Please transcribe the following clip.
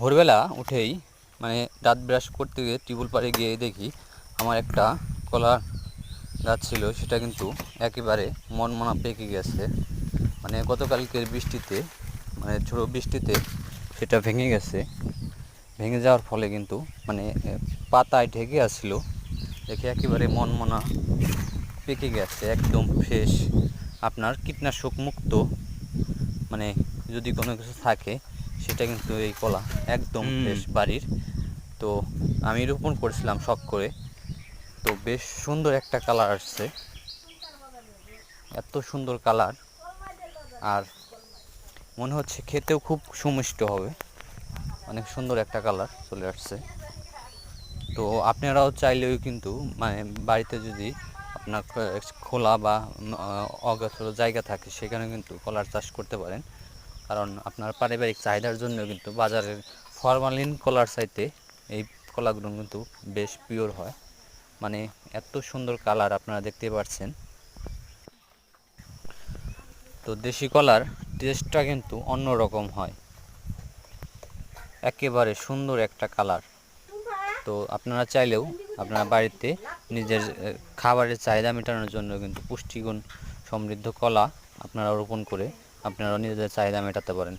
ভোরবেলা উঠেই মানে দাঁত ব্রাশ করতে গিয়ে টিউবওয়েল পাড়ে গিয়ে দেখি আমার একটা কলা গাছ ছিল, সেটা কিন্তু একেবারে মনমনা পেকে গেছে। মানে গতকালকের বৃষ্টিতে মানে ঝোড়ো বৃষ্টিতে সেটা ভেঙে গেছে। ভেঙে যাওয়ার ফলে কিন্তু মানে পাতায় ঢেকে আসছিল দেখে একেবারে মনমনা পেকে গেছে, একদম ফ্রেশ। আপনার কীটনাশক মুক্ত মানে যদি কোনো কিছু থাকে সেটা কিন্তু এই কলা একদম বেশ বাড়ির। তো আমি রোপণ করেছিলাম শখ করে। তো বেশ সুন্দর একটা কালার আসছে। এত সুন্দর কালার। আর মনে হচ্ছে খেতেও খুব সুমিষ্ট হবে। অনেক সুন্দর একটা কালার চলে আসছে। তো আপনারাও চাইলেও কিন্তু মানে বাড়িতে যদি আপনার খোলা বা অগাছালো জায়গা থাকে সেখানে কিন্তু কলার চাষ করতে পারেন। কারণ আপনার পারিবারিক চাহিদার জন্য কিন্তু বাজারের ফরমালিন কলার চাইতে এই কলাগুলো কিন্তু বেশ পিওর হয়। মানে এত সুন্দর কালার আপনারা দেখতে পাচ্ছেন। তো দেশি কলার টেস্টটা কিন্তু অন্যরকম হয়। একেবারে সুন্দর একটা কালার। তো আপনারা চাইলেও আপনারা বাড়িতে নিজের খাবারের চাহিদা মেটানোর জন্য কিন্তু পুষ্টিগুণ সমৃদ্ধ কলা আপনারা রোপণ করে আপনারা নিজেদের চাহিদা মেটাতে পারেন।